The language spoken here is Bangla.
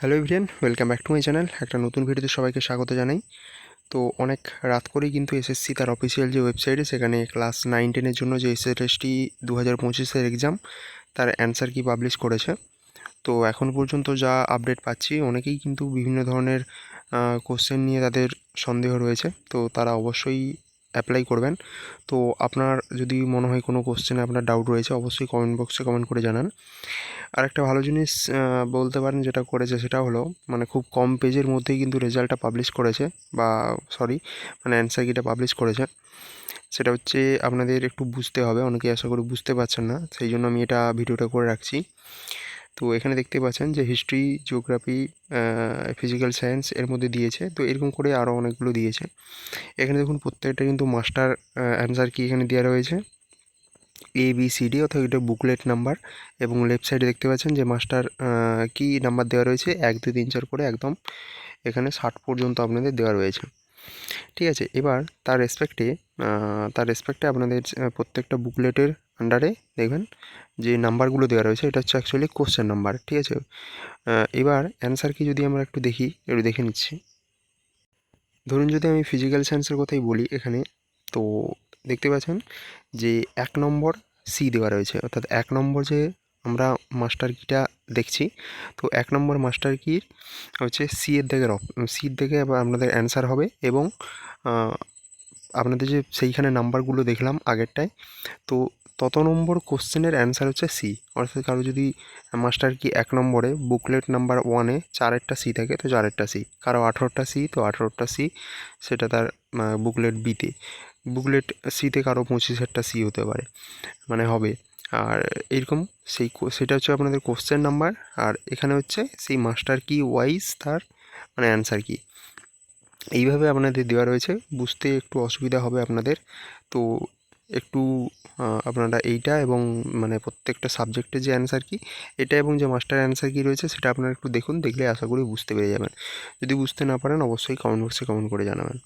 Hello everyone, welcome back to my channel. একটা নতুন ভিডিওতে সবাইকে স্বাগত জানাই। তো অনেক রাত করেই কিন্তু এসএসসি তার অফিসিয়াল যে ওয়েবসাইটে সেখানে ক্লাস নাইন টেনের জন্য যে এসএসটি দু হাজার পঁচিশের এক্সাম তার অ্যান্সার কি পাবলিশ করেছে। তো এখন পর্যন্ত যা আপডেট পাচ্ছি, অনেকেই কিন্তু বিভিন্ন ধরনের কোশ্চেন নিয়ে তাদের সন্দেহ রয়েছে। তো তারা অবশ্যই অ্যাপ্লাই করবেন। তো আপনার যদি মনে হয় কোনো কোশ্চেনে আপনার ডাউট রয়েছে, অবশ্যই কমেন্ট বক্সে কমেন্ট করে জানান। আর একটা ভালো জিনিস বলতে পারেন যেটা করেছে সেটা হলো মানে খুব কম পেজের মধ্যেই কিন্তু রেজাল্টটা পাবলিশ করেছে, বা সরি মানে অ্যান্সার কিটা পাবলিশ করেছে। সেটা হচ্ছে আপনাদের একটু বুঝতে হবে অনেকে আশা করি বুঝতে পারছেন না, সেই জন্য আমি এটা ভিডিওটা করে রাখছি। তো এখানে দেখতে পাচ্ছেন যে হিস্ট্রি জিওগ্রাফি ফিজিক্যাল সায়েন্স এর মধ্যে দিয়েছে, তো এরকম করে আরও অনেকগুলো দিয়েছে। এখানে দেখুন প্রত্যেকটা কিন্তু মাস্টার অ্যান্সার কি এখানে দেওয়া রয়েছে। এ বি সি ডি অর্থাৎ এটা বুকলেট নাম্বার এবং লেফট সাইডে দেখতে পাচ্ছেন যে মাস্টার কি নাম্বার দেওয়া রয়েছে? এক, দুই, তিন, চার করে একদম এখানে ষাট পর্যন্ত আপনাদের দেওয়া রয়েছে। ঠিক আছে, এবার তার রেসপেক্টে তার রেসপেক্টে আপনাদের প্রত্যেকটা বুকলেটের আন্ডারে দেখবেন যে নাম্বারগুলো দেওয়া রয়েছে, এটা হচ্ছে অ্যাকচুয়ালি কোশ্চেন নাম্বার ঠিক আছে? এবার অ্যান্সার কি যদি আমরা একটু দেখি, একটু দেখে নিচ্ছি। ধরুন যদি আমি ফিজিক্যাল সায়েন্সের কথাই বলি এখানে, তো দেখতে পাচ্ছেন যে এক নম্বর সি দেওয়া রয়েছে। অর্থাৎ এক নম্বর যে আমরা মাস্টার কিটা দেখছি, তো এক নম্বর মাস্টার কির হচ্ছে সি এর দিকের সির দিকে আবার আপনাদের অ্যান্সার হবে এবং আপনাদের যে সেইখানে নাম্বারগুলো দেখলাম আগেরটায়, তো তত নম্বর কোশ্চেনের অ্যান্সার হচ্ছে সি অর্থাৎ কারও যদি মাস্টার কি এক নম্বরে বুকলেট নাম্বার ওয়ানে চারেরটা সি থাকে, তো চারেরটা সি কারও আঠেরোটা সি তো আঠেরোটা সি সেটা তার বুকলেট বিতে বুকলেট সিতে কারও হাজারটা সি হতে পারে। মানে হবে। আর এরকম সেই সেটা হচ্ছে আপনাদের কোশ্চেন নাম্বার আর এখানে হচ্ছে সেই মাস্টার কি ওয়াইজ তার মানে অ্যান্সার কি এইভাবে আপনাদের দেওয়া রয়েছে। বুঝতে একটু অসুবিধা হবে আপনাদের। তো একটু আপনারা এইটা এবং মানে প্রত্যেকটা সাবজেক্টের যে অ্যান্সার কি এটা এবং যে মাস্টার অ্যান্সার কি রয়েছে, সেটা আপনারা একটু দেখুন, দেখলে আশা করি বুঝতে পেরে যাবেন। যদি বুঝতে না পারেন, অবশ্যই কমেন্ট বক্সে কমেন্ট করে জানাবেন।